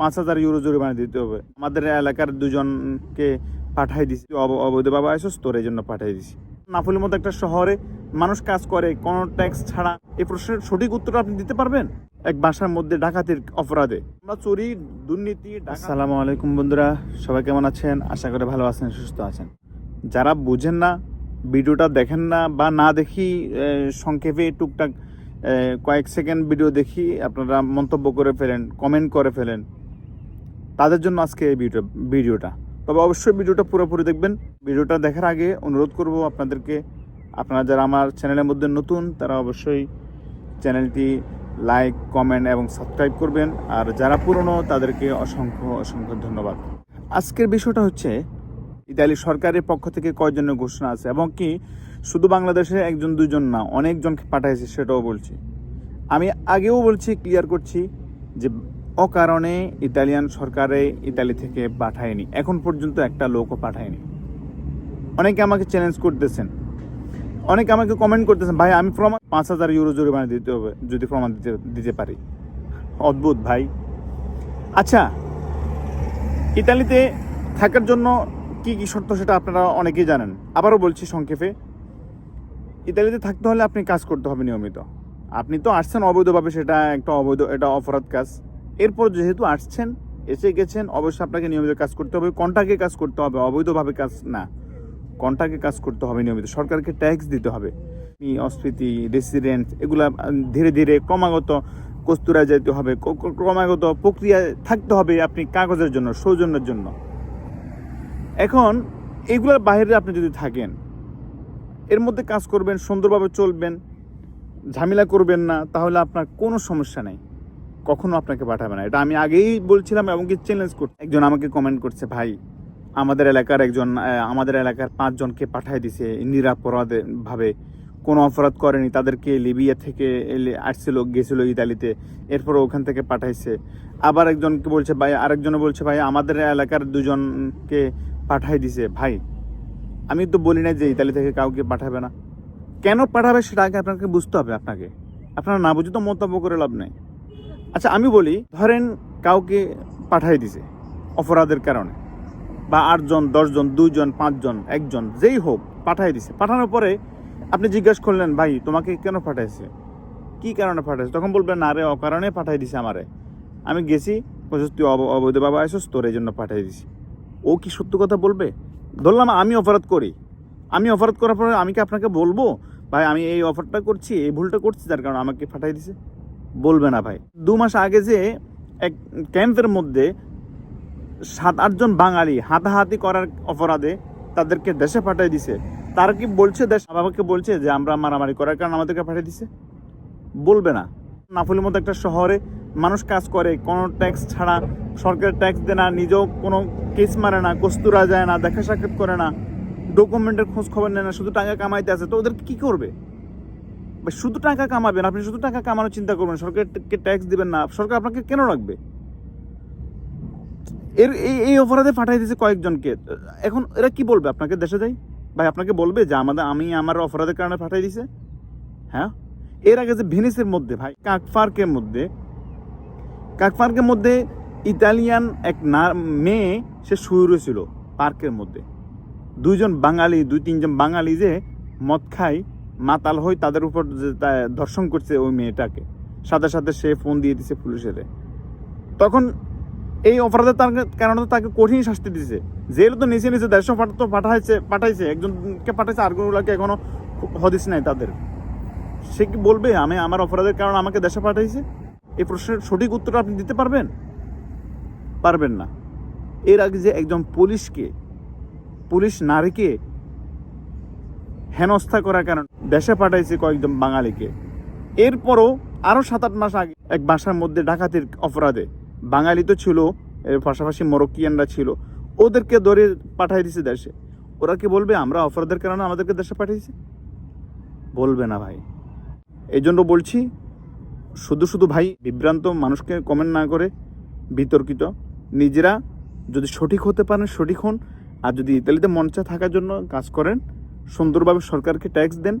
পাঁচ হাজার ইউরো জরিমানা দিতে হবে। আমাদের এলাকার দুজনকে পাঠাই দিছি। অব- অবৈধভাবে আসস তোর এই জন্য পাঠাই দিছি। নাফুলের মতো একটা শহরে মানুষ কাজ করে, কোনো ট্যাক্স ছাড়া। এই প্রশ্নের সঠিক উত্তর আপনি দিতে পারবেন? এক বাসার মধ্যে ডাকাতির অপরাধে। আমরা চুরি, দুর্নীতি আসসালামু আলাইকুম বন্ধুরা, সবাই কেমন আছেন? আশা করে ভালো আছেন, সুস্থ আছেন। যারা বুঝেন না, ভিডিওটা দেখেন না বা না দেখি সংক্ষেপে টুকটাক কয়েক সেকেন্ড ভিডিও দেখি, আপনারা মন্তব্য করে ফেলেন, কমেন্ট করে ফেলেন। তাদের জন্য আজকে এই ভিডিও ভিডিওটা তবে অবশ্যই ভিডিওটা পুরোপুরি দেখবেন। ভিডিওটা দেখার আগে অনুরোধ করব আপনাদেরকে, আপনারা যারা আমার চ্যানেলের মধ্যে নতুন, তারা অবশ্যই চ্যানেলটি লাইক কমেন্ট এবং সাবস্ক্রাইব করবেন। আর যারা পুরনো, তাদেরকে অসংখ্য অসংখ্য ধন্যবাদ। আজকের বিষয়টা হচ্ছে, ইতালি সরকারের পক্ষ থেকে কয়জনের ঘোষণা আছে এবং কি শুধু বাংলাদেশে একজন দুজন না, অনেকজনকে পাঠাইছে সেটাও বলছি। আমি আগেও বলছি ক্লিয়ার করছি যে অকারণে ইতালিয়ান সরকারে ইতালি থেকে পাঠায়নি। এখন পর্যন্ত একটা লোকও পাঠায়নি। অনেকে আমাকে চ্যালেঞ্জ করতেছেন। অনেকে আমাকে কমেন্ট করতেছেন, ভাই, আমি প্রমাণ পাঁচ হাজার ইউরো জরিমানা দিতে হবে, যদি প্রমাণ দিতে দিতে পারি। অদ্ভুত, ভাই। আচ্ছা ইতালিতে থাকার জন্য কি কি শর্ত সেটা আপনারা অনেকেই জানেন। আবারও বলছি সংক্ষেপে। ইতালিতে থাকতে হলে আপনি কাজ করতে হবে নিয়মিত। আপনি তো আসছেন অবৈধভাবে, সেটা একটা অবৈধ, এটা অপরাধ কাজ। এরপর যেহেতু আসছেন, এসে গেছেন, অবশ্যই আপনাকে নিয়মিত কাজ করতে হবে। কন্টাকে কাজ করতে হবে, অবৈধভাবে কাজ না। কন্টাকে কাজ করতে হবে নিয়মিত। সরকারকে ট্যাক্স দিতে হবে। অস্ফীতি রেসিডেন্ট এগুলা ধীরে ধীরে ক্রমাগত কস্তুরা যেতে হবে। ক্রমাগত প্রক্রিয়ায় থাকতে হবে আপনি কাগজের জন্য, সৌজন্যের জন্য। এখন, এগুলোর বাইরে আপনি যদি থাকেন, এর মধ্যে কাজ করবেন, সুন্দরভাবে চলবেন, ঝামেলা করবেন না, তাহলে আপনার কোনো সমস্যা নেই। কখনো আপনাকে পাঠাবে না। এটা আমি আগেই বলছিলাম এবং কি চ্যালেঞ্জ করছি একজন আমাকে কমেন্ট করছে, ভাই, আমাদের এলাকার একজন আমাদের এলাকার পাঁচজনকে পাঠাই দিছে নিরাপরাধে ভাবে কোনো অপরাধ করেনি, তাদেরকে লিবিয়া থেকে আসছিল, গেছিল ইতালিতে। এরপর ওখান থেকে পাঠাইছে। আবার একজনকে বলছে, ভাই আরেকজনে বলছে, ভাই, আমাদের এলাকার দুজনকে পাঠাই দিছে। ভাই, আমি তো বলি না যে ইতালি থেকে কাউকে পাঠাবে না। কেন পাঠাবে সেটা আগে আপনাকে বুঝতে হবে আপনাকে। আপনারা না বুঝে তো মন্তব্য করে লাভ নেই। আচ্ছা আমি বলি, ধরেন কাউকে পাঠাই দিছে অপরাধের কারণে, বা আটজন, দশজন, দুইজন, পাঁচজন, একজন, যেই হোক, পাঠাই দিছে। পাঠানোর পরে আপনি জিজ্ঞেস করলেন, ভাই, তোমাকে কেন পাঠাইছে? কি কারণে পাঠাইছে? তখন বলবেন, না রে, অকারণে পাঠাই দিছে আমারে। আমি গেছি তুই অব- অবৈধ বাবা আসিস তোর এই জন্য পাঠাই দিছি। ও কি সত্য কথা বলবে? ধরলাম, আমি অপরাধ করি। আমি অপরাধ করার পরে আমি কি আপনাকে বলব? ভাই, আমি এই অফারটা করছি, এই ভুলটা করছি, যার কারণে আমাকে পাঠাই দিছে? বলবে না ভাই। দু মাস আগে যে এক ক্যাম্পের মধ্যে সাত আটজন বাঙালি হাতাহাতি করার অপরাধে তাদেরকে দেশে পাঠিয়ে দিছে, তারা কি বলছে দেশ? বাবাকে বলছে যে, আমরা মারামারি করার কারণে আমাদেরকে পাঠিয়ে দিছে? বলবে না। নাফুলের মতো একটা শহরে মানুষ কাজ করে, কোনো ট্যাক্স ছাড়া সরকার ট্যাক্স দেয় না, নিজেও কোনো কেস মারে না, কস্তুরা যায় না, দেখা সাক্ষাৎ করে না, ডকুমেন্টের খোঁজ খবর নেয় না, শুধু টাকা কামাইতে আছে তো ওদেরকে কি করবে? শুধু টাকা কামাবেন, আপনি শুধু টাকা কামানোর চিন্তা করবেন সরকারকে ট্যাক্স দিবেন না, সরকার আপনাকে কেন রাখবে? এর এই এই অপরাধে পাঠাই দিয়েছে কয়েকজনকে। এখন এরা কি বলবে আপনাকে দেশে যাই? ভাই, আপনাকে বলবে যে আমাদের, আমি আমার অপরাধের কারণে পাঠাই দিছে হ্যাঁ? এর আগে যে ভেনিসের মধ্যে, ভাই, কাকফার্কের মধ্যে কাকফার্কের মধ্যে ইতালিয়ান এক না, মেয়ে, সে শুয়ে রয়েছিল পার্কের মধ্যে। দুইজন বাঙালি, দুই, তিনজন বাঙালি যে মদ খায় মাতাল হয়ে তাদের উপর যে ধর্ষণ করছে ওই মেয়েটাকে। সাথে সাথে সে ফোন দিয়ে দিছে পুলিশের। তখন এই অপরাধের তার কারণে তাকে কঠিন শাস্তি দিছে। জেল তো নিচে নিচে দেড়শো পাঠা তো পাঠাইছে পাঠাইছে। একজনকে পাঠাইছে আরগুলোকে এখনও হদিস নাই তাদের। সে কি বলবে, আমি আমার অপরাধের কারণে আমাকে দেশে পাঠাইছে? এই প্রশ্নের সঠিক উত্তর আপনি দিতে পারবেন? পারবেন না। এর আগে যে একজন পুলিশকে, পুলিশ নারীকে হেনস্থা করার কারণে দেশে পাঠাইছে কয়েকজন বাঙালিকে। এরপরও আরও সাত আট মাস আগে এক বাসার মধ্যে ডাকাতির অপরাধে বাঙালি তো ছিল, এর পাশাপাশি মরক্কিয়ানরা ছিল, ওদেরকে ধরে পাঠাই দিছে দেশে। ওরা কি বলবে, আমরা অপরাধের কারণে আমাদেরকে দেশে পাঠিয়েছি? বলবে না ভাই। এই জন্য বলছি, শুধু শুধু ভাই, বিভ্রান্ত মানুষকে কমেন্ট না করে বিতর্কিত। নিজেরা যদি সঠিক হতে পারেন, সঠিক হন। আর যদি ইতালিতে মঞ্চে থাকার জন্য কাজ করেন সুন্দরভাবে সরকারকে ট্যাক্স দেন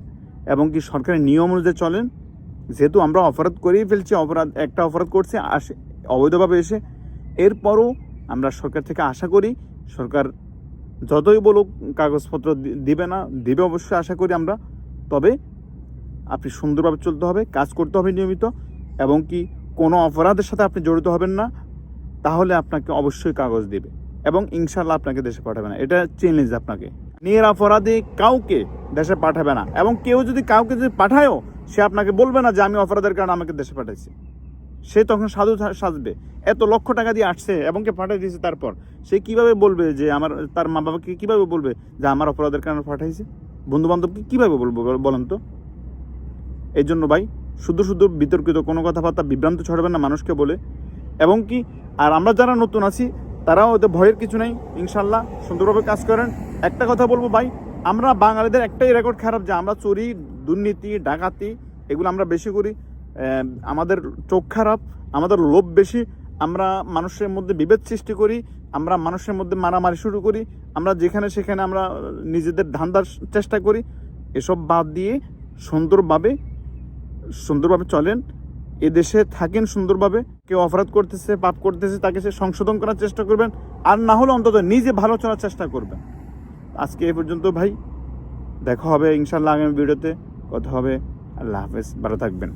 এবং কি সরকারের নিয়ম অনুযায়ী চলেন। যেহেতু আমরা অপরাধ করেই ফেলছি, অপরাধ, একটা অপরাধ করছে, আসে, অবৈধভাবে এসে। এরপরও আমরা সরকার থেকে আশা করি, সরকার যতই বলুক, কাগজপত্র দিবে না, দিবে অবশ্যই আশা করি আমরা। তবে আপনি সুন্দরভাবে চলতে হবে, কাজ করতে হবে নিয়মিত এবং কি কোনো অপরাধের সাথে আপনি জড়িত হবেন না, তাহলে আপনাকে অবশ্যই কাগজ দেবে এবং ইনশাল্লাহ আপনাকে দেশে পাঠাবে না। এটা চ্যালেঞ্জ আপনাকে। নিরপরাধী কাউকে দেশে পাঠাবে না। এবং কেউ যদি কাউকে যদি পাঠায়ও, সে আপনাকে বলবে না যে, আমি অপরাধের কারণে আমাকে দেশে পাঠাইছি। সে তখন সাধু সাজবে। এত লক্ষ টাকা দিয়ে আসছে এবং কে পাঠিয়ে দিয়েছে তারপর? সে কীভাবে বলবে যে, আমার, তার মা বাবাকে কীভাবে বলবে যে, আমার অপরাধের কারণে পাঠাইছে? বন্ধু বান্ধবকে কীভাবে বলব, বল- বলেন তো? এই জন্য ভাই শুধু শুধু বিতর্কিত কোনো কথাবার্তা বিভ্রান্ত ছড়াবেন না মানুষকে বলে। এবং কি, আর আমরা যারা নতুন আছি তারাও ওদের ভয়ের কিছু নেই, ইনশাল্লাহ। সুন্দরভাবে কাজ করেন। একটা কথা বলব ভাই, আমরা বাঙালিদের একটাই রেকর্ড খারাপ যে আমরা চুরি, দুর্নীতি, ডাকাতি, এগুলো আমরা বেশি করি। আমাদের চোখ খারাপ, আমাদের লোভ বেশি। আমরা মানুষের মধ্যে বিভেদ সৃষ্টি করি, আমরা মানুষের মধ্যে মারামারি শুরু করি, আমরা যেখানে সেখানে আমরা নিজেদের ধান্দার চেষ্টা করি। এসব বাদ দিয়ে সুন্দরভাবে সুন্দরভাবে চলেন। এ দেশে থাকেন সুন্দরভাবে, কেউ অপরাধ করতেছে, পাপ করতেছে, তাকে সে সংশোধন করার চেষ্টা করবেন, আর না হলে অন্তত নিজে ভালো চলার চেষ্টা করবেন। আজকে এ পর্যন্ত ভাই, দেখা হবে ইনশাল্লাহ আগামী ভিডিওতে, কথা হবে, আল্লাহ হাফেজ, ভালো থাকবেন।